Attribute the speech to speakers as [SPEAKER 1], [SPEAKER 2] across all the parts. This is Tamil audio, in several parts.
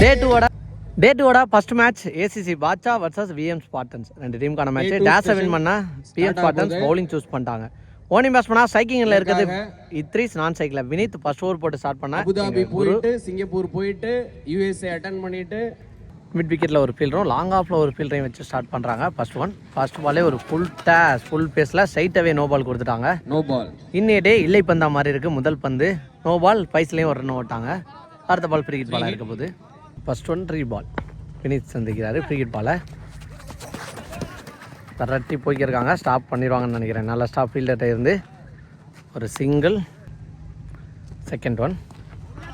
[SPEAKER 1] டே டூவோட டே டூவோட first match ACC Basha versus VM Spartans ரெண்டு டீமுக்கான மேட்ச் டேஸை வின் பண்ணா பிஎம் ஸ்பார்டன்ஸ் பவுலிங் சூஸ் பண்ணிட்டாங்க. ஓனிங் பேட்ஸ் பண்ணா சைக்கிங்ல இருக்குது இத்ரீஸ் நான் சைக்கிள் வினித் ஃபர்ஸ்ட் ஓவர் போட்டு ஸ்டார்ட் பண்ணா
[SPEAKER 2] அபுதாபி போயிட்டு சிங்கப்பூர் போயிட்டு யூஎஸ்ஏ அட்டன் பண்ணிட்டு
[SPEAKER 1] மிட் விக்கெட்டில் ஒரு ஃபீல்டரும் லாங் ஆஃபில் ஒரு ஃபீல்டரையும் வச்சு ஸ்டார்ட் பண்ணுறாங்க ஃபர்ஸ்ட் ஒன் ஃபர்ஸ்ட் பாலே ஒரு ஃபுல் டேஸ் ஃபுல் பேஸில் ஸ்ட்ரைட்டாகவே நோ பால் கொடுத்துட்டாங்க.
[SPEAKER 2] நோ பால்
[SPEAKER 1] இன்னைய டே இல்லை பந்தா மாதிரி இருக்குது முதல் பந்து. நோ பால் பைஸ்லேயும் ஒரு ரன் ஓட்டாங்க. அடுத்த பால் ஃப்ரீகிட் பாலாக இருக்க போது first one three ball Vineeth சந்திக்கிறார் ஃப்ரீகிட் பாலை தரட்டி போய்க்கிருக்காங்க ஸ்டாப் பண்ணிடுவாங்கன்னு நினைக்கிறேன். நல்ல ஸ்டாப் ஃபீல்டர்கிட்ட இருந்து ஒரு single second one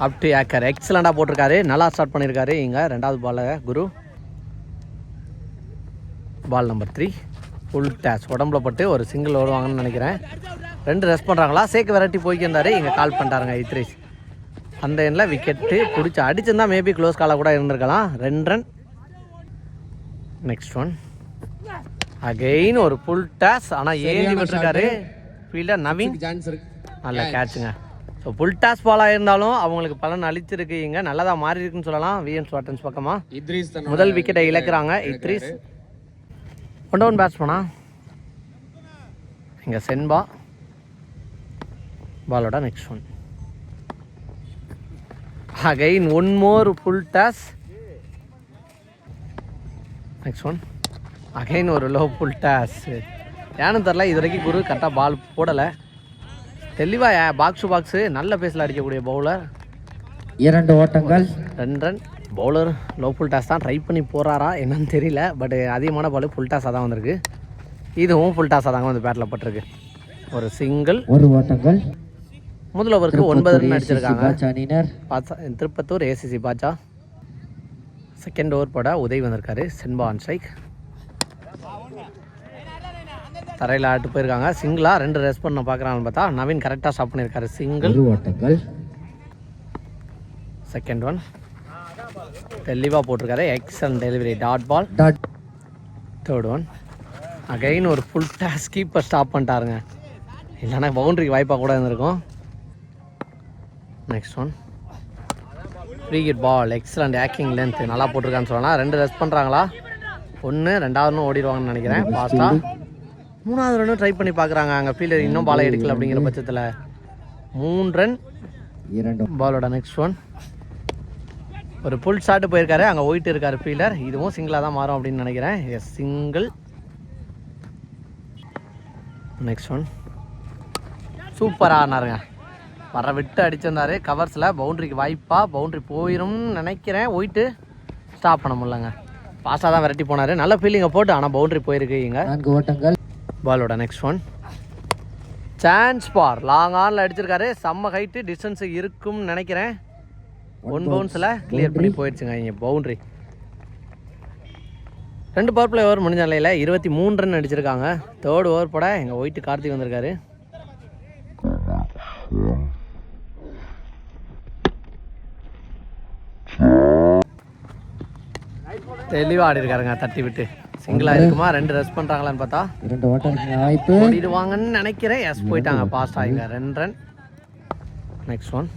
[SPEAKER 1] up to acre எக்ஸலண்டாக போட்டிருக்காரு. நல்லா ஸ்டார்ட் பண்ணியிருக்காரு இங்கே. ரெண்டாவது பாலை Guru. Ball number three full toss உடம்புல பட்டு ஒரு சிங்கிள் வருவாங்கன்னு நினைக்கிறேன். ரெண்டு ரெஸ்ட் பண்ணுறாங்களா சேக்கு வெரைட்டி போய்க்கிருந்தாரு. இங்கே கால் பண்ணிட்டாருங்க இத்ரீஸ் அந்த எண்ணில் விக்கெட்டு பிடிச்சி அடிச்சிருந்தா மேபி க்ளோஸ் காலாக கூட இருந்திருக்கலாம். ரெண்டு ரன் நெக்ஸ்ட் ஒன் அகெயின் ஒரு ஃபுல் டேஸ் ஆனால் ஏந்தி விட்டுருக்காரு. ஃபீல்டர் நவீன். நல்ல கேட்சுங்க ஸோ ஃபுல் டாஸ் பாலாக இருந்தாலும் அவங்களுக்கு பலன் அளிச்சிருக்கு இங்கே. நல்லதாக மாறி இருக்குன்னு சொல்லலாம். விஎம் ஸ்வாட்டன்ஸ் பக்கமாக
[SPEAKER 2] இத்ரீஸ்
[SPEAKER 1] முதல் விக்கெட்டை இழக்கிறாங்க. இத்ரீஸ். ஒன் டவுன் பேட்ஸ்மனா இங்கே சென்பா பாலோட next one again one more full toss next one again ஒரு லோ ஃபுல் டாஸ் ஏன்னு தெரில இது வரைக்கும் குரு கரெக்டாக பால் போடலை. தெளிவாக பாக்ஸ் டு பாக்ஸு நல்ல பேஸில் அடிக்கக்கூடிய பவுலர்
[SPEAKER 3] இரண்டு ஓட்டங்கள்.
[SPEAKER 1] ரெண்டு run bowler low full toss தான் ட்ரை பண்ணி போகிறாரா என்னன்னு தெரியல பட் அதிகமான பால் ஃபுல் டாஸாக தான் வந்திருக்கு. இதுவும் ஃபுல் டாஸாக தாங்க வந்து பேட்டில் பட்டிருக்கு. ஒரு சிங்கிள்
[SPEAKER 3] ஒரு ஓட்டங்கள்.
[SPEAKER 1] முதல் ஓவருக்கு ஒன்பது ரன் அடிச்சிருக்காங்க
[SPEAKER 3] Basha
[SPEAKER 1] Tirupattur ACC Basha. Second over போட உதவி வந்திருக்காரு சென்பா ஆன் ஸ்ட்ரைக். தரையில் ஆட்டு போயிருக்காங்க. சிங்கிளாக ரெண்டு ரெஸ்ட் பண்ண பார்க்குறாங்கன்னு பார்த்தா நவீன் கரெக்டாக ஸ்டாப் பண்ணியிருக்காரு. சிங்கிள்
[SPEAKER 3] ஓட்டங்கள்
[SPEAKER 1] செகண்ட் ஒன் தெளிவாக போட்டிருக்காரு. Excel delivery dot ball
[SPEAKER 3] dot
[SPEAKER 1] third one again ஒரு ஃபுல் டாஸ் கீப்பர் ஸ்டாப் பண்ணிட்டாருங்க. இல்லைன்னா பவுண்டரிக்கு வாய்ப்பாக கூட இருந்திருக்கும். Next one free hit ball excellent ஆக்கிங் length நல்லா போட்டிருக்கான்னு சொல்லலாம். ரெண்டு ரெஸ்ட் பண்ணுறாங்களா ஒன்று ரெண்டாவது ஓடிடுவாங்கன்னு நினைக்கிறேன். ஃபாஸ்ட்டாக மூணாவது ரன்னும் ட்ரை பண்ணி பார்க்குறாங்க அங்கே. ஃபீல்டர் இன்னும் பாலை எடுக்கல அப்படிங்கிற பட்சத்தில். மூணு ரன்
[SPEAKER 3] இரண்டு.
[SPEAKER 1] பாலோட நெக்ஸ்ட் ஒன் ஒரு புல் ஷாட்டு போயிருக்காரு. அங்கே ஒயிட் இருக்காரு ஃபீல்டர் இதுவும் சிங்கிளாக தான் மாறும் அப்படின்னு நினைக்கிறேன். எஸ் சிங்கிள் நெக்ஸ்ட் ஒன் சூப்பராக ஆனாருங்க. வர விட்டு அடிச்சிருந்தாரு கவர்ஸில் பவுண்டரிக்கு வாய்ப்பாக பவுண்டரி போயிடும்னு நினைக்கிறேன். ஒயிட்டு ஸ்டாப் பண்ண முடியலங்க. ஃபாஸ்ட்டாக தான் விரட்டி போனார். நல்ல ஃபீலிங்கை போட்டு ஆனால் பவுண்டரி போயிருக்கு இங்க.
[SPEAKER 3] நான்கு ஓட்டங்கள்.
[SPEAKER 1] பாலோட next one chance for long ஆனில் அடிச்சிருக்காரு. செம்ம ஹைட்டு டிஸ்டன்ஸ் இருக்கும்னு நினைக்கிறேன். ஒன் பவுன்ஸில் கிளியர் பண்ணி போயிடுச்சுங்க இங்கே பவுண்ட்ரி ரெண்டு பவர் பிளே ஓவர் முடிஞ்ச நிலையில் இருபத்தி மூணு ரன் அடிச்சிருக்காங்க. தேர்ட் ஓவர் போட எங்கள் ஒயிட்டு கார்த்திக் வந்திருக்காரு. தெளிவாக ஆடி இருக்காருங்க தட்டி விட்டு. சிங்கிளாக இருக்குமா? ரெண்டு ரெஸ்ட் பண்ணுறாங்களான்னு பார்த்தா.
[SPEAKER 3] இரண்டு ஓட்டங்கள் வாய்ப்பு.
[SPEAKER 1] ஓடிடுவாங்கன்னு நினைக்கிறேன். எஸ் போயிட்டாங்க பாஸ்ட் ஆகிங்க ரெண்டு ரன் நெக்ஸ்ட் ஒன்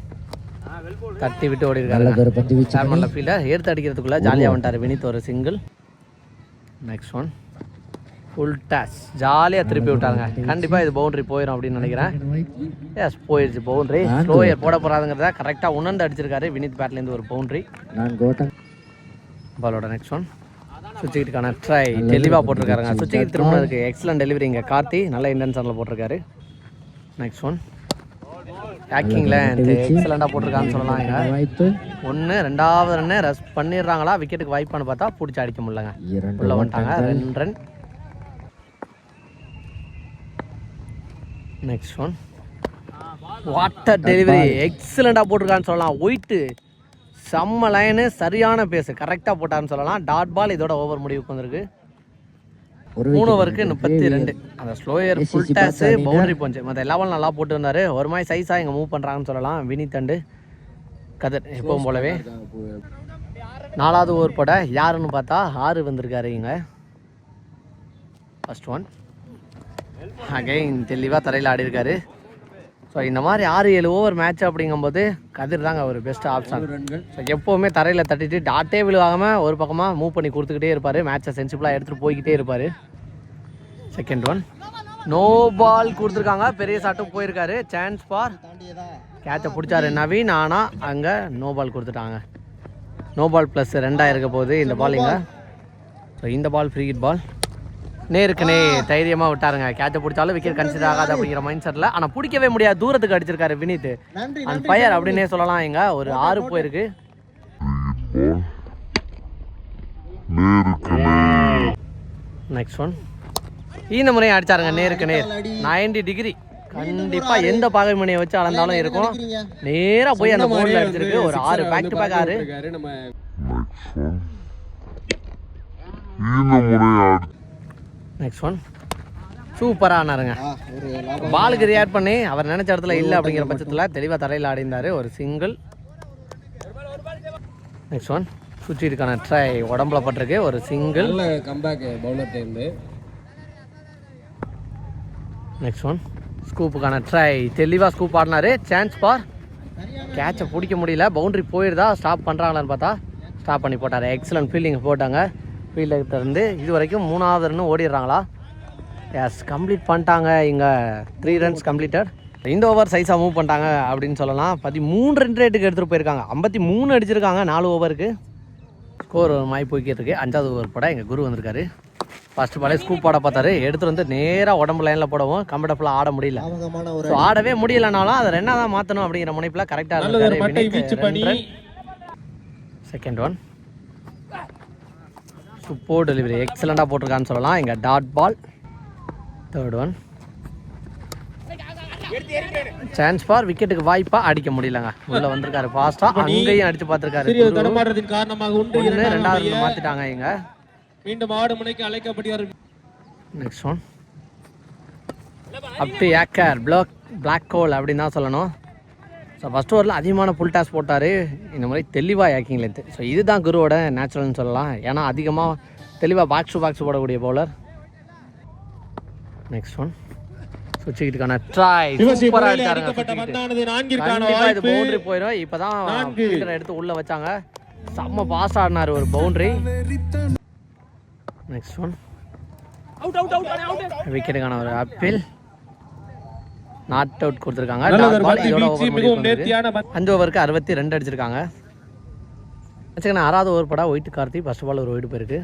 [SPEAKER 1] தட்டி விட்டு ஓடி இருக்காரு சேர்மன்ல ஃபீல்டர் எடுத்து அடிக்கிறதுக்குள்ள ஜாலியாக வந்துட்டார் வினித் ஒரு single next one full toss ஜாலியாக திருப்பி விட்டாங்க கண்டிப்பாக இது பவுண்டரி போயிடும் அப்படின்னு நினைக்கிறேன். எஸ் போயிடுச்சு பவுண்டரி ஸ்லோயர் போட போகிறாதுங்கிறத கரெக்டாக உணர்ந்து அடிச்சிருக்காரு வினித் பேட்லேருந்து ஒரு பவுண்டரி பாலோட நெக்ஸ்ட் ஒன் சுவிட்சுக்கிட்டுக்கான ட்ரை தெளிவாக போட்டிருக்காருங்க. சுவிட்சுக்கிட்டு திரும்பினதுக்கு எக்ஸலண்ட் டெலிவரி இங்கே. கார்த்தி நல்ல இன்டென்ஷனில் போட்டிருக்காரு. நெக்ஸ்ட் ஒன் பேக்கிங்கில் எக்ஸலண்டாக போட்டிருக்கான்னு சொல்லலாம் இங்க. ஒன்று ரெண்டாவது ரன்னு ரெஸ்ட் பண்ணிடுறாங்களா? விக்கெட்டுக்கு வாய்ப்பான்னு பார்த்தா பிடிச்சி அடிக்க முடியலங்க. உள்ள வந்துட்டாங்க. ரெண்டு run next one water delivery எக்ஸலண்டாக போட்டிருக்கான்னு சொல்லலாம். ஒயிட்டு செம்ம லைனு சரியான பேஸு கரெக்டாக போட்டான்னு சொல்லலாம். டாட் பால் இதோட ஓவர் முடிவுக்கு வந்திருக்கு. மூணு ஓவருக்கு முப்பத்தி ரெண்டு. அந்த ஸ்லோயர் ஃபுல் டேஸ் பவுண்டரி போச்சு. மற்ற லெவல் நல்லா போட்டு இருந்தாரு ஒரு மாதிரி சைஸாக இங்கே மூவ் பண்ணுறாங்கன்னு சொல்லலாம். வினித் அண்டு கதர் எப்பவும் போலவே. நாலாவது ஓவர் போட யாருன்னு பார்த்தா ஆறு வந்திருக்காரு இங்க. ஃபர்ஸ்ட் ஒன் அகைன் தெளிவாக தரையில் ஆடி இருக்காரு ஸோ இந்த மாதிரி ஆறு ஏழு ஓவர் மேட்ச் அப்படிங்கும்போது கதிர் தாங்க ஒரு பெஸ்ட் ஆப்ஷன் ஸோ எப்போவுமே தரையில் தட்டிட்டு டாட்டே விழுவாமல் ஒரு பக்கமாக மூவ் பண்ணி கொடுத்துக்கிட்டே இருப்பார். மேட்சை சென்சிபிளாக எடுத்துகிட்டு போய்கிட்டே இருப்பார். செகண்ட் ஒன் நோ பால் கொடுத்துருக்காங்க. பெரிய சாட்டும் போயிருக்காரு. சான்ஸ் ஃபார் கேட்சை பிடிச்சாரு நவீன். ஆனால் அங்கே நோ பால் கொடுத்துட்டாங்க. நோ பால் ப்ளஸ் ரெண்டாக இருக்க போகுது இந்த பால் இங்கே ஸோ இந்த பால் ஃப்ரீ ஹிட் பால் நேருக்கு நே தைரியமாக விட்டாருங்க. கேட்சை பிடிச்சாலும் விக்கெட் கன்சிடர் ஆகாது அப்படிங்கிற மைண்ட் செட்டில் ஆனால் பிடிக்கவே முடியாது. தூரத்துக்கு அடிச்சிருக்காரு வினித். அண்ட் ஃபயர் அப்படின்னே சொல்லலாம் இங்க. ஒரு ஆறு போயிருக்கு. நெக்ஸ்ட் ஒன் இந்த முறையும் அடிச்சாருங்க நேருக்கு நேர் 90 டிகிரி கண்டிப்பா எந்த பாகை மணியை வச்சு அளந்தாலும் இருக்கும். நேரா போய் அந்த போர்டில் அடிச்சிருக்கு. ஒரு ஆறு பேக் டு பேக் ஆறு.
[SPEAKER 2] இருக்காரு. நம்ம
[SPEAKER 1] நெக்ஸ்ட் ஒன் சூப்பராக ஆனாருங்க பாலுக்கு ரியாக்ட் பண்ணி அவர் நினைச்ச இடத்துல இல்லை அப்படிங்கிற பட்சத்தில் தெளிவாக தரையில் ஆடிந்தார் ஒரு சிங்கிள் நெக்ஸ்ட் ஒன் சுற்றிட்டுக்கான ட்ரை உடம்புல பட்டிருக்கு. ஒரு சிங்கிள்
[SPEAKER 2] கம்பேக் பவுலர் இருந்து.
[SPEAKER 1] நெக்ஸ்ட் ஒன் ஸ்கூப்புக்கான ட்ரை தெளிவாக ஸ்கூப் ஆடினாரு. சான்ஸ் பார் கேட்சை பிடிக்க முடியல. பவுண்டரி போயிருதா? ஸ்டாப் பண்ணுறாங்களான்னு பார்த்தா ஸ்டாப் பண்ணி போட்டார். எக்ஸலன்ட் ஃபீல்டிங் போட்டாங்க. ஃபீல்டில் இருந்து இது வரைக்கும் மூணாவது ரன்னு ஓடிடுறாங்களா? எஸ் கம்ப்ளீட் பண்ணிட்டாங்க. இங்கே த்ரீ ரன்ஸ் கம்ப்ளீட்டட் இந்த ஓவர் சைஸாக மூவ் பண்ணிட்டாங்க அப்படின்னு சொல்லலாம். பதிமூணு ரன் ரேட்டுக்கு எடுத்துகிட்டு போயிருக்காங்க. ஐம்பத்தி மூணு அடிச்சிருக்காங்க நாலு ஓவருக்கு ஸ்கோர் மாதிரி போய்க்கிட்டு இருக்கு. அஞ்சாவது ஓவர் போட எங்கள் குரு வந்திருக்காரு. ஃபர்ஸ்ட் பாலே ஸ்கூப் போட பார்த்தாரு. எடுத்துட்டு வந்து நேராக உடம்பு லைனில் போடவும் கம்ஃபர்டபுளாக ஆட முடியல. ஸோ ஆடவே முடியலனாலும் அதை ரெண்டாக தான் மாற்றணும் அப்படிங்கிற முனைப்பில் கரெக்டாக இருக்காரு செகண்ட் ஒன் சூப்பர் டெலிவரி எக்ஸலண்ட்டாக போட்டிருக்கான்னு சொல்லலாம். எங்கள் dot ball third one chance for விக்கெட்டுக்கு வாய்ப்பா அடிக்க முடியலங்க. உள்ள வந்திருக்காரு ஃபாஸ்டா அங்கேயும் அடிச்சு பார்த்திருக்காரு.
[SPEAKER 4] காரணமாக உண்டு.
[SPEAKER 1] ரெண்டாவது மாத்திட்டாங்க இங்க.
[SPEAKER 4] மீண்டும் ஆடு முனைக்கு அழைக்கப்படுகிறார்
[SPEAKER 1] next one up to acre block block hole அப்படின்னு தான் சொல்லணும். ஸோ ஃபஸ்ட் ஓவரில் அதிகமான புல் டாஸ் போட்டார். இந்த மாதிரி தெளிவாக ஏக்கிங் லென்த்து ஸோ இதுதான் குருவோட நேச்சுரல்னு சொல்லலாம். ஏன்னா அதிகமாக தெளிவாக பாக்ஸ் டு பாக்ஸ் போடக்கூடிய பவுலர் நெக்ஸ்ட் ஒன் சுவிட்சுக்கிட்டுக்கான ட்ரை சூப்பராக கண்டிப்பா இது பவுண்டரி போயிடும் fielder எடுத்து உள்ள வச்சாங்க. செம்ம பாஸ் ஆடினாரு ஒரு பவுண்டரி நெக்ஸ்ட் ஒன் விக்கெட்டுக்கான ஒரு அப்பீல் வந்திருக்கு.
[SPEAKER 4] நேர்த்தியான பந்து.
[SPEAKER 1] அஞ்சு ஓவருக்கு அறுபத்தி ரெண்டு அடிச்சிருக்காங்க. வச்சுக்கண்ணா ஆறாவது ஓவர் படா ஒயிட் கார்த்தி ஃபர்ஸ்ட் பால் ஒரு ஒயிட் போயிருக்கு.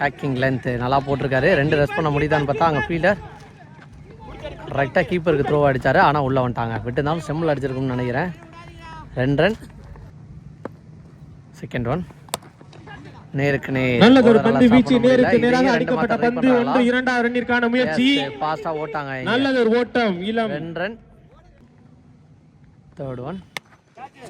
[SPEAKER 1] ஹேக்கிங் லென்த் நல்லா போட்டிருக்காரு. ரெண்டு ரெஸ்ட் பண்ண முடியுதான்னு பார்த்தா அங்கே ஃபீல்டர் கரெக்டாக கீப்பருக்கு த்ரோ அடிச்சாரு. ஆனால் உள்ளே வந்துட்டாங்க. விட்டுருந்தாலும் செம்மில் அடிச்சிருக்கும்னு நினைக்கிறேன். ரெண்டு ரன் செகண்ட் ஒன் நேருக்கு நேர்.
[SPEAKER 4] நல்லதொரு பந்து வீச்சு. நேருக்கு நேராக அடிக்கப்பட்ட பந்து? ஒன்று இரண்டாம் ரன்னிற்கான முயற்சி.
[SPEAKER 1] ஆ ஓட்டாங்க.
[SPEAKER 4] நல்லதொரு ஓட்டம் இளம்.
[SPEAKER 1] Run third one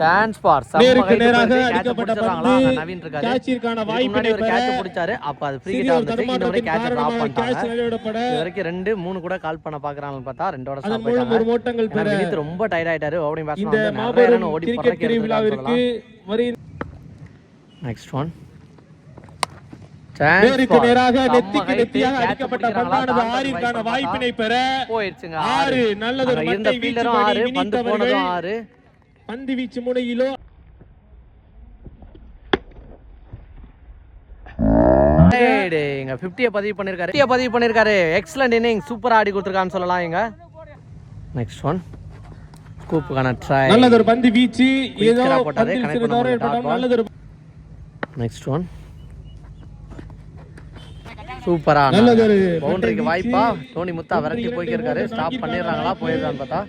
[SPEAKER 1] chance for
[SPEAKER 4] நேருக்கு நேராக அடிக்கப்பட்ட பந்து
[SPEAKER 1] நவீன் இருக்காரு.
[SPEAKER 4] கேட்சிற்கான வாய்ப்பினை பெற
[SPEAKER 1] கேட்ச் பிடிச்சாரு. அப்ப அது ஃப்ரீ
[SPEAKER 4] ஒரு
[SPEAKER 1] வந்துச்சு இந்த
[SPEAKER 4] தடுமாற்றத்தின்
[SPEAKER 1] கேட்ச் டிராப் பண்ணிட்டாங்க. வரைக்கும் ரெண்டு மூணு கூட கால் பண்ண பாக்குறாங்கன்னு பார்த்தா ரெண்டோட ஸ்டாப்
[SPEAKER 4] ஒரு
[SPEAKER 1] போயிட்டாங்க
[SPEAKER 4] ஓட்டங்கள் பெற
[SPEAKER 1] வினித் ரொம்ப டயர்ட் ஆயிட்டாரு. ஓப்பனிங்
[SPEAKER 4] இந்த
[SPEAKER 1] பேட்ஸ்மேன் வந்து நிறைய ரன் ஓடி
[SPEAKER 4] வரி
[SPEAKER 1] நெக்ஸ்ட் ஒன்
[SPEAKER 4] நேருக்கு நேராக நெத்திக்கு நெத்தியாக அடிக்கப்பட்ட பந்தானது ஆறிற்கான வாய்ப்பினை பெற
[SPEAKER 1] போயிடுச்சுங்க
[SPEAKER 4] ஆறு.
[SPEAKER 1] அங்க இருந்த ஃபீல்டரும் ஆறு பந்து போனதும் ஆறு.
[SPEAKER 4] பந்து வீச்சு முனையிலோ.
[SPEAKER 1] டேய், இங்க 50 பதிவு பண்ணிருக்காரு. 50 பதிவு பண்ணிருக்காரு. எக்ஸலண்ட் இன்னிங் சூப்பரா ஆடி கொடுத்துருக்கான்னு சொல்லலாம் இங்க. நெக்ஸ்ட் ஒன் ஸ்கூப்புக்கான ட்ரை
[SPEAKER 4] நல்லதொரு பந்து வீச்சு. ஏதோ
[SPEAKER 1] Quick-ஆ போட்டாரு,
[SPEAKER 4] பந்தில்
[SPEAKER 1] connect
[SPEAKER 4] சிறு
[SPEAKER 1] பண்ண
[SPEAKER 4] தவறு
[SPEAKER 1] முடியல,
[SPEAKER 4] ஏற்பட்டாலும்
[SPEAKER 1] dot ball.
[SPEAKER 4] நல்லதொரு
[SPEAKER 1] நெக்ஸ்ட் ஒன் சூப்பரா. பவுண்டரிக்கு வாய்ப்பா. டோனி முத்தா விரட்டி போய்க்கிருக்காரு. ஸ்டாப் பண்ணிடுறாங்களா? போயிருக்கான்னு பார்த்தா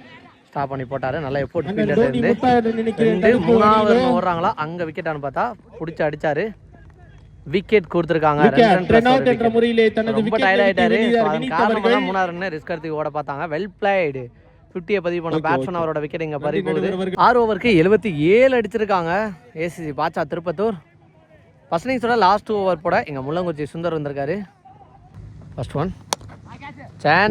[SPEAKER 1] ஸ்டாப் பண்ணி போட்டாரு. நல்லா எஃபோர்ட் ஃபீல்டர்
[SPEAKER 4] தோனி
[SPEAKER 1] இருந்து ரெண்டு மூணாவது ஓடுறாங்களா? அங்க விக்கெட்டான்னு பார்த்தா புடிச்சு அடிச்சாரு. விக்கெட் கொடுத்துருக்காங்க. ரொம்ப டயர்ட் ஆயிட்டாரு. காரணமா தான் மூணாவது ரன் ரிஸ்க் எடுத்து ஓட பார்த்தாங்க. வெல் பிளேடு ஃபிஃப்டியை பதிவு பண்ண பேட்ஸ்மேன் அவரோட விக்கெட் இங்க பறி போகுது ஆறு ஓவருக்கு எழுபத்தி ஏழு அடிச்சிருக்காங்க. ஏசிசி பாச்சா திருப்பத்தூர். ஃபர்ஸ்ட் இன்னிங்ஸோட லாஸ்ட் ஓவர் போட எங்க முள்ளங்குச்சி சுந்தர் வந்திருக்காரு. ஃபர்ஸ்ட் ஒன்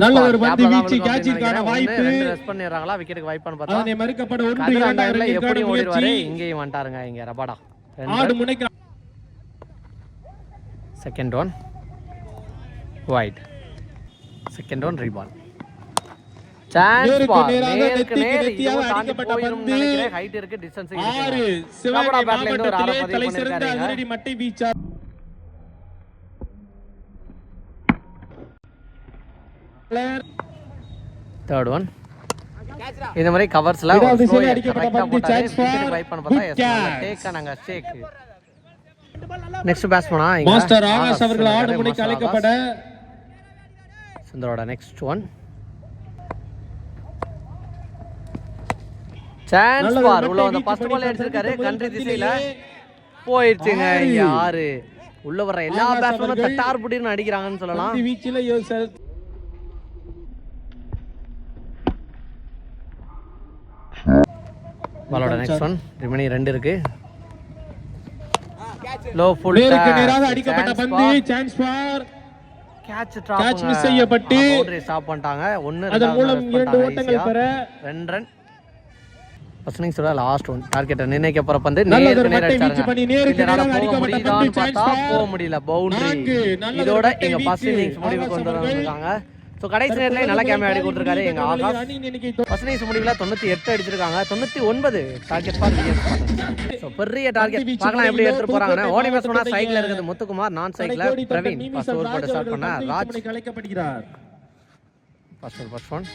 [SPEAKER 4] நல்ல ஒரு பந்து வீச்சு, catch-ற்கான வாய்ப்பு.
[SPEAKER 1] ரெண்டு ரெஸ்ட் பண்ணிடுறாங்களா? விக்கெட்டுக்கு வாய்ப்பான்னு பார்த்தா.
[SPEAKER 4] அதனை மறுக்கப்பட ஒன்று
[SPEAKER 1] எப்படியும் ஓடிடுவாரு? இங்கேயும் வந்துட்டாருங்க இங்க ரபாடா.
[SPEAKER 4] ஆடு முனைக்கு
[SPEAKER 1] second one wide second one ரீபால் height இருக்கு டிஸ்டன்ஸ்
[SPEAKER 4] ஆறு. சிவகங்கை மாவட்டத்திலே தலை சிறந்த. அதிரடி மட்டை
[SPEAKER 1] தேர்ட் ஒன் இந்த மாதிரி கவர்ஸ்ல
[SPEAKER 4] இதாவது
[SPEAKER 1] ஒரு
[SPEAKER 4] சிலை
[SPEAKER 1] ஸ்லோயர்
[SPEAKER 4] அடிக்கப்பட்ட
[SPEAKER 1] கரெக்டா
[SPEAKER 4] பந்து,
[SPEAKER 1] போட்டாரு
[SPEAKER 4] chance for
[SPEAKER 1] ஃபீல்டருக்கு ரைட் பண்ண பார்த்தா ஷேக் நெக்ஸ்ட்
[SPEAKER 4] மாஸ்டர் ஆகாஷ் அவர்கள் ஆடு முடிக்கு அழைக்கப்பட
[SPEAKER 1] சுந்தரோட நெக்ஸ்ட் ஒன் சான்ஸ் பார் உள்ள வந்த ஃபர்ஸ்ட் பால்
[SPEAKER 4] பந்து
[SPEAKER 1] கண்ட்ரி திசையில. போயிடுச்சுங்க. இங்க ஆறு உள்ள வர்ற எல்லா பேட்ஸ்மேனும் தட்டார் புடின்னு அடிக்கிறாங்கன்னு சொல்லலாம். பாலோட நெக்ஸ்ட் ஒன் ரிமனி ரெண்டு இருக்கு. லோ ஃபுல்
[SPEAKER 4] நேருக்கு நேராக அடிக்கப்பட்ட பந்து chance for
[SPEAKER 1] catch
[SPEAKER 4] Catch miss செய்யப்பட்டு
[SPEAKER 1] பவுண்டரி ஸ்டாப் பண்ணிட்டாங்க. ஒன்னு
[SPEAKER 4] அதன் மூலம் இரண்டு ஓட்டங்கள் பெற
[SPEAKER 1] ரெண்டு ரன் லாஸ்ட் ஒன் டார்கெட்டை நிர்ணயிக்க போற பந்து நேருக்கு நேர் அடிச்சாங்க போக முடியல. பவுண்டரி இதோட எங்க. இன்னிங்ஸ் முடிவுக்கு வந்து வந்திருக்காங்க. ஸோ கடைசி நேரத்துல நல்ல கேமே ஆடி கொடுத்துருக்காரு. எங்க ஆகாஷ் ஃபர்ஸ்ட் முடிவில் தொண்ணூத்தி எட்டு அடிச்சிருக்காங்க தொண்ணூத்தி ஒன்பது டார்கெட் ஸோ பெரிய டார்கெட் பார்க்கலாம் எப்படி
[SPEAKER 4] முறையிலோ
[SPEAKER 1] எடுத்துட்டு போறாங்கன்னு. ஓடி
[SPEAKER 4] மாவட்டத்துடைய
[SPEAKER 1] சைடுல இருக்குது. முத்துக்குமார் நான்
[SPEAKER 4] தொட்டன்
[SPEAKER 1] பிரவீன் ஃபர்ஸ்ட் ஓவர் போட்டு ஸ்டார்ட் பண்ண ராஜ்.
[SPEAKER 4] கலைக்கப்படுகிறார்
[SPEAKER 1] ஃபர்ஸ்ட் ஒன் ஃபர்ஸ்ட் ஒன்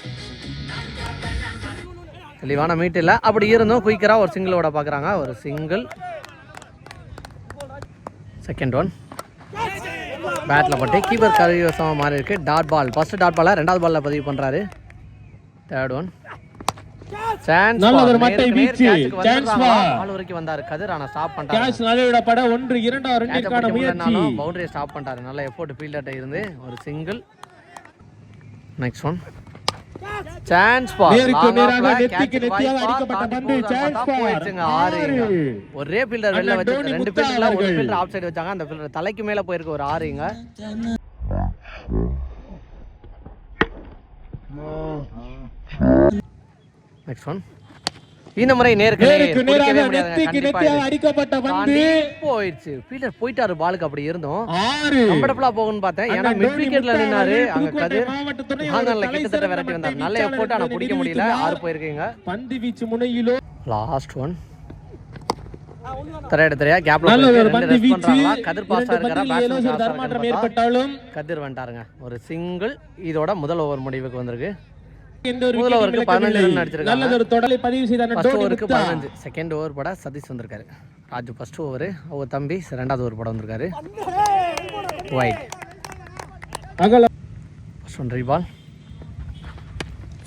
[SPEAKER 1] தெளிவான மீட் இல்லை. அப்படி இருந்தும் குயிக்கராக ஒரு சிங்கிளோட பார்க்குறாங்க ஒரு சிங்கிள் செகண்ட் ஒன் பேட்டில் பட்டு கீப்பர் கரிவசமாக மாறி இருக்கு. டாட் பால் ஃபர்ஸ்ட் டாட் பாலை ரெண்டாவது பால்ல பதிவு பண்ணுறாரு தேர்ட் ஒன் வந்தாரு கதிர் ஆனா ஸ்டாப் பவுண்டரியை ஸ்டாப் பண்ணிட்டாரு. நல்ல எஃபோர்ட் ஃபீல்டர்ட்ட இருந்து ஒரு single next one chance for
[SPEAKER 4] நேருக்கு நேராக நெத்திக்கு நெத்தியாக அடிக்கப்பட்ட பந்து.
[SPEAKER 1] ஆறு
[SPEAKER 4] ஆறு.
[SPEAKER 1] ஒரே ஃபீல்டர் வெளில வச்சு ரெண்டு ஃபீல்டர்ல ஒரு. ஃபீல்டர் ஆஃப் சைடு வச்சாங்க அந்த ஃபீல்டர் தலைக்கு மேல போயிருக்கு ஒரு ஆறுங்க நெக்ஸ்ட் ஒன் இந்த முறை நேருக்கு
[SPEAKER 4] நேராக நெத்திக்கு நெத்தியாக. அடிக்கப்பட்ட பந்து.
[SPEAKER 1] போயிடுச்சு. ஃபீல்டர் போயிட்டாரு பாலுக்கு அப்படி இருந்தோம். கம்ஃபர்டபுளா போகும்னு பார்த்தேன். ஏன்னா மிட் விக்கெட்ல நின்னாரு. அங்க கதிர்.
[SPEAKER 4] ஒரு
[SPEAKER 1] கிட்டத்தட்ட விரட்டி வந்தார். நல்ல எஃபோர்ட் ஆனா பிடிக்க முடியல. ஆறு போயிருக்கீங்க.
[SPEAKER 4] பந்து வீச்சு முனையிலோ.
[SPEAKER 1] லாஸ்ட் ஒன் தரையிட தெரியா கேப்ல
[SPEAKER 4] பந்து வீச்சு.
[SPEAKER 1] கதிர் பாஸா
[SPEAKER 4] சிறு
[SPEAKER 1] பேட்ஸ்மேன்
[SPEAKER 4] தரமாற்றம் ஏற்பட்டாலும்.
[SPEAKER 1] கதிர் வந்துட்டாருங்க. ஒரு சிங்கிள் இதோட முதல் ஓவர் முடிவுக்கு வந்திருக்கு. முதல்
[SPEAKER 4] wicket
[SPEAKER 1] ஓவருக்கு
[SPEAKER 4] இழக்கவில்லை.
[SPEAKER 1] பதினஞ்சு ரன் அடிச்சிருக்காங்க.
[SPEAKER 4] நல்லது ஒரு தொடரை பதிவு செய்த அண்ணன்
[SPEAKER 1] ஃபர்ஸ்ட்
[SPEAKER 4] டோனி
[SPEAKER 1] ஓவருக்கு
[SPEAKER 4] முத்தா.
[SPEAKER 1] பதினஞ்சு. செகண்ட் ஓவர் பட சதீஷ் வந்திருக்காரு. ராஜு ஃபர்ஸ்ட் ஓவர் அவர் தம்பி ரெண்டாவது ஓவர் படம் வந்திருக்காரு. ஒயிட்
[SPEAKER 4] அகல
[SPEAKER 1] ஃபர்ஸ்ட் ஒன் ரீபால்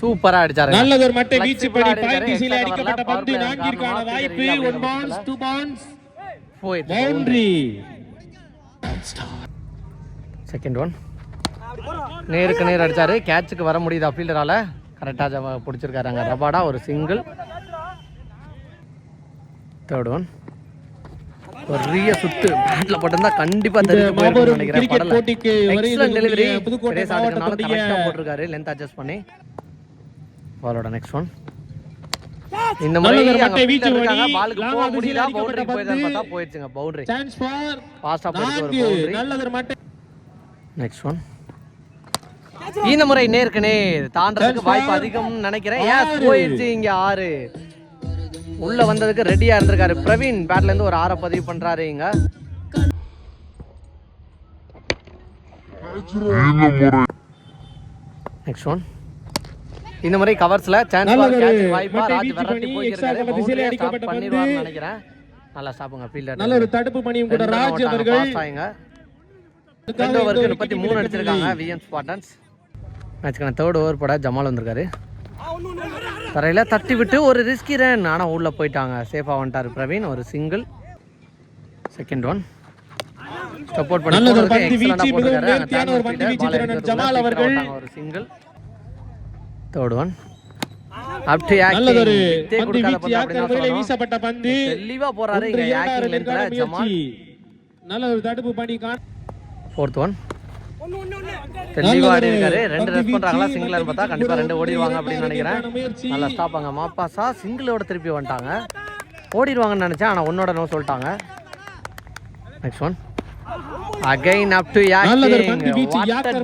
[SPEAKER 1] சூப்பரா அடிச்சாரு.
[SPEAKER 4] நல்லது ஒரு மட்டை
[SPEAKER 1] Clutch
[SPEAKER 4] வீச்சு
[SPEAKER 1] full
[SPEAKER 4] படி
[SPEAKER 1] ஆ அடிச்சாரு.
[SPEAKER 4] பாயிண்ட் திசையில்
[SPEAKER 1] extra
[SPEAKER 4] அடிக்கப்பட்ட
[SPEAKER 1] coverல
[SPEAKER 4] பந்து
[SPEAKER 1] power play
[SPEAKER 4] நான்கிற்கான
[SPEAKER 1] காரணமா
[SPEAKER 4] வாய்ப்பு.
[SPEAKER 1] இல்ல
[SPEAKER 4] ஒன் பவுன்ஸ் டூ பவுன்ஸ்
[SPEAKER 1] போயிடுச்சு
[SPEAKER 4] பவுண்டரி
[SPEAKER 1] செகண்ட் ஒன் நேருக்கு நேர் அடிச்சாரு. கேட்சுக்கு வர முடியுதா ஃபீல்டரால கரெக்டாக பிடிச்சிருக்காரு அங்கே ரபாடா ஒரு சிங்கிள் தேர்ட் ஒன் பெரிய சுத்து. பேட்ல போட்டிருந்தா கண்டிப்பா தெரிஞ்சு நினைக்கிறேன்
[SPEAKER 4] போட்டிக்கு
[SPEAKER 1] டெலிவரி போட்டிருக்காரு. லென்த் அட்ஜஸ்ட் பண்ணி. பாலோட நெக்ஸ்ட் ஒன் இந்த மாதிரி இருக்காங்க. பாலுக்கு போக முடியல. பவுண்டரி
[SPEAKER 4] பந்து.
[SPEAKER 1] பார்த்தா போயிடுச்சுங்க. பவுண்டரி ஒரு
[SPEAKER 4] ஒரு மட்டை.
[SPEAKER 1] நெக்ஸ்ட் ஒன் இந்த முறை நேருக்கு நேர். தாண்டறதுக்கு வாய்ப்பு அதிகம்னு நினைக்கிறேன். ஏன். போயிடுச்சு இங்க ஆறு. உள்ள வந்ததுக்கு ரெடியா இருந்திருக்காரு. பிரவீன் பேட்ல இருந்து ஒரு ஆறை பதிவு பண்றாரு இங்க. நெக்ஸ்ட் ஒன் இந்த முறை கவர்ஸ்ல சான்ஸ் வாய்ப்பா ராஜ் விரட்டி போயிருக்காரு நினைக்கிறேன். நல்லா ஸ்டாப்புங்க ஃபீல்டர்
[SPEAKER 4] நல்ல ஒரு தடுப்பு பணியும் கூட ராஜ் அவர்கள்.
[SPEAKER 1] ரெண்டு ஓவருக்கு முப்பத்தி மூணு அடிச்சிருக்காங்க விஎம் ஸ்பாட்டன்ஸ் மேட்ச்க்கான தேர்ட் ஓவர் போட ஜமால் வந்திருக்காரு. தரையில தட்டி விட்டு ஒரு ரிஸ்கி ரன் ஆனா உள்ள போயிட்டாங்க. சேஃபா வந்துட்டாரு பிரவீன். ஒரு சிங்கிள் செகண்ட் ஒன் சப்போர்ட் பண்ணி
[SPEAKER 4] ஒரு
[SPEAKER 1] சிங்கிள் தேர்ட் ஒன் தெளிவா போறாரு. இங்க ஜமால்.
[SPEAKER 4] நல்ல ஒரு தடுப்பு பணி காண
[SPEAKER 1] ஃபோர்த் ஒன் தெளிவா ஆடி இருக்காரு. ரெண்டு
[SPEAKER 4] பந்து
[SPEAKER 1] ரெஸ்ட் பண்றாங்களா
[SPEAKER 4] வீச்சு,
[SPEAKER 1] சிங்கிள் பார்த்தா
[SPEAKER 4] பந்து
[SPEAKER 1] கண்டிப்பா
[SPEAKER 4] வீச்சு
[SPEAKER 1] ரெண்டு ஓடிடுவாங்க அப்படின்னு நினைக்கிறேன். நல்லா ஸ்டாப்பாங்க மாப்பாசா சிங்கிளோட திருப்பி வந்துட்டாங்க. ஓடிடுவாங்கன்னு நினைச்சேன் ஆனா உன்னோட நோ சொல்லிட்டாங்க. Next one again up to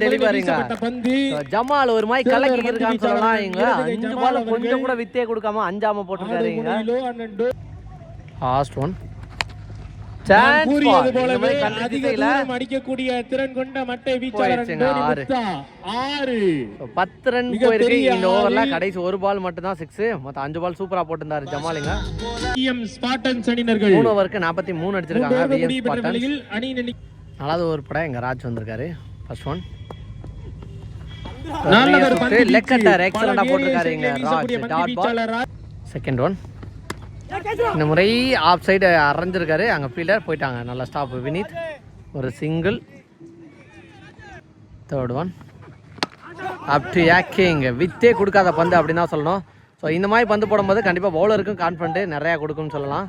[SPEAKER 1] டெலிவரிங்க Jamal ஒரு மாதிரி கலக்கி இருக்கான்னு சொல்லலாம் இங்க அஞ்சு பால் கொஞ்சம் கூட வித்தே கொடுக்காம அஞ்சாம போட்டுருக்காரு
[SPEAKER 4] ஆடு
[SPEAKER 1] இங்க
[SPEAKER 4] முனையிலோ அண்ணன்
[SPEAKER 1] லாஸ்ட் ஒன்
[SPEAKER 4] கூறியது போலவே
[SPEAKER 1] போலவே கண்டு
[SPEAKER 4] அதிக
[SPEAKER 1] திசையில
[SPEAKER 4] தூரம் அடிக்கக்கூடிய திறன் கொண்ட மட்டை வீச்சாளர்
[SPEAKER 1] போயிடுச்சுங்க,
[SPEAKER 4] டோனி
[SPEAKER 1] ஆறு.
[SPEAKER 4] முக்தா. ஆறு.
[SPEAKER 1] பத்து ரன்
[SPEAKER 4] மிக
[SPEAKER 1] போயிருக்கு.
[SPEAKER 4] பெரிய
[SPEAKER 1] இந்த ஓவர்ல
[SPEAKER 4] ஆறு.
[SPEAKER 1] கடைசி ஒரு பால் மட்டும் தான் சிக்ஸ் மொத்தம் அஞ்சு பால் சூப்பரா போட்டிருந்தாரு ஜமாலிங்க.
[SPEAKER 4] அணியினர்கள்
[SPEAKER 1] மூணு ஓவருக்கு நாற்பத்தி மூணு அடிச்சிருக்காங்க
[SPEAKER 4] அணியின்
[SPEAKER 1] நாலாவது ஓவர் படம் எங்க ராஜ் வந்திருக்காரு. ஃபர்ஸ்ட் ஒன்
[SPEAKER 4] பந்து
[SPEAKER 1] எக்ஸலண்டா போட்டிருக்காரு Raj. Dot ball
[SPEAKER 4] Raj.
[SPEAKER 1] Second one இந்த முறை ஆஃப் சைடு அரைஞ்சிருக்காரு. அங்கே ஃபீல்டர் போயிட்டாங்க. நல்லா ஸ்டாப் வினீத் ஒரு single third one up to யாக்கிங் வித்தே கொடுக்காத பந்து அப்படின்னு தான் சொல்லணும். ஸோ இந்த மாதிரி பந்து போடும்போது கண்டிப்பாக பவுலருக்கும் கான்ஃபிடென்ட் நிறையா கொடுக்கும்னு சொல்லலாம்.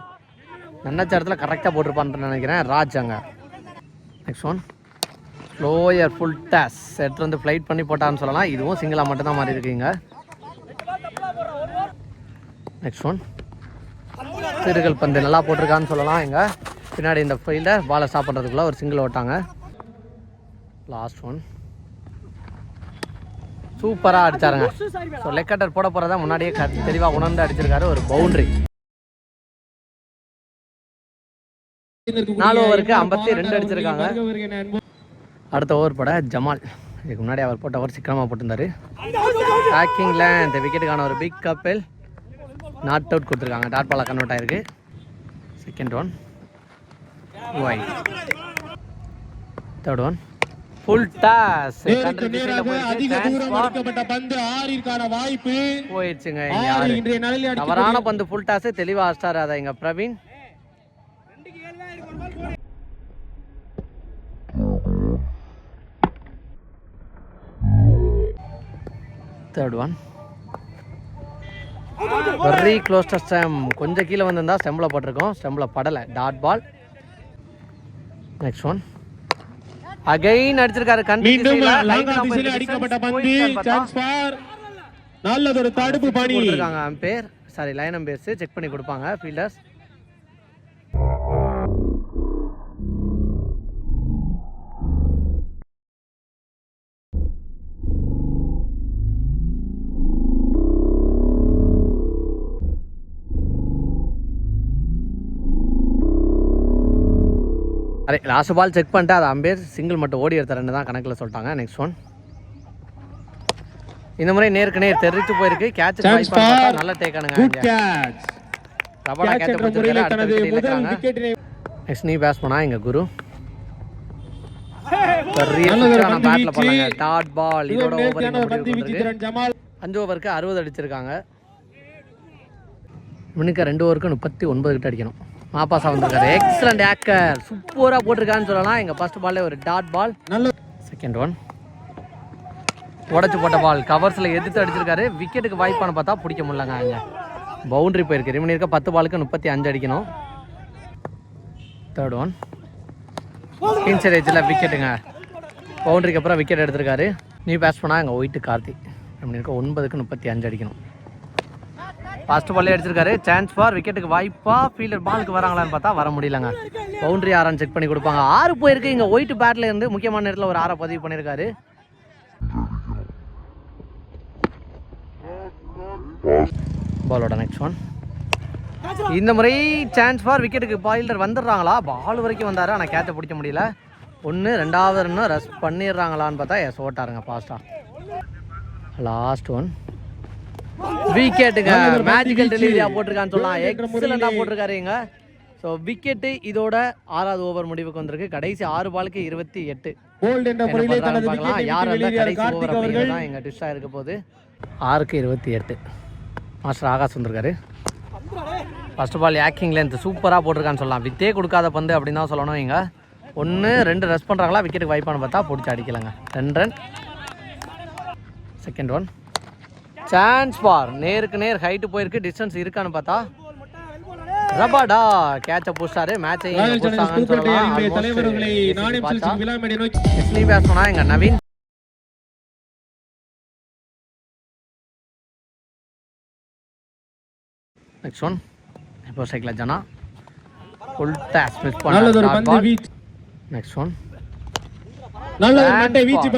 [SPEAKER 1] நினச்ச இடத்துல கரெக்டாக போட்டிருப்பான்னு நினைக்கிறேன். ராஜ் அங்கே. Next one slower full toss set வந்து ஃப்ளைட் பண்ணி போட்டான்னு சொல்லலாம். இதுவும் சிங்கிளாக மட்டும்தான் மாறி இருக்கீங்க நெக்ஸ்ட் ஒன் சிறுகள் பந்து நல்லா போட்டிருக்கான்னு சொல்லலாம் எங்கள் பின்னாடி இந்த ஃபீல்டை பாலை ஸ்டாப் பண்ணுறதுக்குள்ள ஒரு சிங்கிள் ஓட்டாங்க. லாஸ்ட் ஒன் சூப்பராக அடிச்சாருங்க. ஸோ லெக் கட்டர் போட போகிறதா முன்னாடியே தெளிவாக உணர்ந்து அடிச்சிருக்காரு ஒரு பவுண்ட்ரி நாலு ஓவருக்கு ஐம்பத்தி ரெண்டு அடிச்சிருக்காங்க. அடுத்த ஓவர் பட ஜமால். இதுக்கு முன்னாடி அவர் போட்ட ஓவர் சிக்கனமாக போட்டிருந்தாரு. பேக்கிங்கில் இந்த விக்கெட்டுக்கான ஒரு பிக் கப்பல் நாட் அவுட் கொடுத்துருக்காங்க. டாட் பாலாக கன்வெர்ட் ஆயிருக்கு. Second one wide third one full toss
[SPEAKER 4] வாய்ப்பு.
[SPEAKER 1] போயிடுச்சுங்க தவறான பந்து ஃபுல் டாஸ் தெளிவாக அடிச்சிட்டாரு அதை இங்க Praveen. Third one very close to stump கொஞ்சம் கீழே வந்திருந்தா ஸ்டெம்பில் போட்டிருக்கோம். ஸ்டெம்பில் படலை. Dot ball next one again அடிச்சிருக்காரு. கண்டு
[SPEAKER 4] மீண்டும்
[SPEAKER 1] திசையில, line
[SPEAKER 4] லாங்கா
[SPEAKER 1] number
[SPEAKER 4] திசையில்
[SPEAKER 1] distance
[SPEAKER 4] அடிக்கப்பட்ட பந்து. சான்ஸ் ஃபார் நல்லதொரு தடுப்பு பணி.
[SPEAKER 1] கொடுத்துருக்காங்க umpire sorry line umpires check பண்ணி கொடுப்பாங்க. ஃபீல்டர்ஸ் லாஸ்ட் பால் செக் பண்ணிட்டு அது அம்பேர் சிங்கிள் மட்டும் ஓடி எடுத்த ரெண்டு தான் கணக்கில் சொல்லிட்டாங்க. நெக்ஸ்ட் ஒன் இந்த முறை நேருக்கு நேர் தெரிவித்து போயிருக்கு கேட்ச் நல்ல
[SPEAKER 4] குட் கேட்ச்
[SPEAKER 1] ரபாடா
[SPEAKER 4] கேட்ச் விக்கெட்டினை
[SPEAKER 1] நெக்ஸ்ட் நீ பேஸ் பண்ணா எங்க குரு. பேட்ல. போலாங்க டாட் பால்
[SPEAKER 4] இது
[SPEAKER 1] இதோட ஓவர் அஞ்சு ஓவருக்கு அறுபது அடிச்சிருக்காங்க. இவனுக்கு ரெண்டு ஓவருக்கு முப்பத்தி ஒன்பது கிட்ட அடிக்கணும். மாப்பாசா வந்திருக்காரு எக்ஸலண்ட் ஏக்கர் சூப்பராக போட்டிருக்கான்னு சொல்லலாம். எங்கள் ஃபர்ஸ்ட் பால்லே ஒரு டாட் பால்
[SPEAKER 4] நல்ல
[SPEAKER 1] செகண்ட் ஒன் உடச்சு போட்ட பால் கவர்ஸில் எதிர்த்து அடிச்சிருக்காரு. விக்கெட்டுக்கு வாய்ப்பான பார்த்தா பிடிக்க முடியலங்க அங்கே. பவுண்டரி போயிருக்கு. ரிமன் இருக்க பத்து பாலுக்கு முப்பத்தி அஞ்சு அடிக்கணும். தேர்ட் ஒன் இன்சைட் ஏஜில் விக்கெட்டுங்க பவுண்டரிக்கு அப்புறம் விக்கெட் எடுத்திருக்காரு. நீ பேஸ் பண்ணால் எங்கள் ஒயிட்டு கார்த்தி. ரிமன் இருக்க ஒன்பதுக்கு முப்பத்தி அஞ்சு அடிக்கணும். ஃபர்ஸ்ட் பால்லே அடிச்சிருக்காரு சான்ஸ் ஃபார் விக்கெட்டுக்கு வாய்ப்பா ஃபீல்டர் பாலுக்கு வராங்களான்னு பார்த்தா வர முடியலங்க. பவுண்டரி ஆறான்னு செக் பண்ணி கொடுப்பாங்க. ஆறு போயிருக்கு. இங்கே ஒயிட் பேட்ல இருந்து முக்கியமான நேரத்தில் ஒரு ஆறை பதிவு பண்ணியிருக்காரு பாலோட நெக்ஸ்ட் ஒன் இந்த முறை சான்ஸ் ஃபார் விக்கெட்டுக்கு பாயில்டர் வந்துடுறாங்களா? பால் வரைக்கும் வந்தார் ஆனால் கேட்சை பிடிக்க முடியல. ஒன்று ரெண்டாவது ரன்னும் ரஸ் பண்ணிடுறாங்களான்னு பார்த்தா எஸ் ஓட்டாருங்க ஃபாஸ்ட்டாக லாஸ்ட் ஒன் விக்கெட்டுங்க மேஜிக்கல் டெலிவரியா போட்டிருக்கான்னு சொல்லலாம். எக்ஸலண்டா போட்டிருக்காருங்க ஸோ விக்கெட்டு இதோட ஆறாவது ஓவர் முடிவுக்கு வந்திருக்கு. கடைசி ஆறு பாலுக்கு இருபத்தி எட்டு. யார் அந்த கடைசி ஓவர் அப்படிங்கிறது எங்கள் டிஷ்ஷாக இருக்க போகுது ஆறுக்கு இருபத்தி எட்டு. மாஸ்டர் ஆகாஷ் வந்திருக்காரு. ஃபர்ஸ்ட் பால் யாக்கிங் லென்த் சூப்பராக போட்டிருக்கான்னு சொல்லலாம். வித்தே கொடுக்காத பந்து அப்படின்னு தான் சொல்லணும் இங்கே. ஒன்று ரெண்டு ரெஸ்ட் பண்ணுறாங்களா விக்கெட்டுக்கு வாய்ப்பானு பார்த்தா பிடிச்சி அடிக்கலைங்க. ரெண்டு run second one chance for. நேருக்கு நேர் ஹைட்டு போயிருக்கு. டிஸ்டன்ஸ் இருக்கான்னு பார்த்தா. ரபாடா. கேட்ச புஷ்டாரு மேட்சை பேசணும் எங்க நவீன். நெக்ஸ்ட் ஒன் இப்போ ஜனா. ஃபுல் நெக்ஸ்ட் ஒன்
[SPEAKER 4] நல்ல வீச்சு.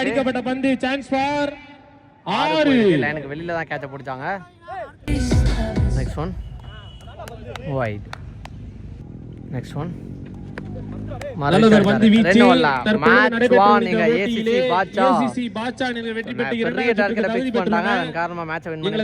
[SPEAKER 4] அடிக்கப்பட்ட பந்து. சான்ஸ் ஆறு.
[SPEAKER 1] எனக்கு வெளியில தான் கேட்ச பிடிச்சாங்க. Next one wide next one
[SPEAKER 4] வெற்றி பெற்று
[SPEAKER 1] இரண்டாயிரத்தி காரணமா மேட்ச் வின்
[SPEAKER 4] பண்ணி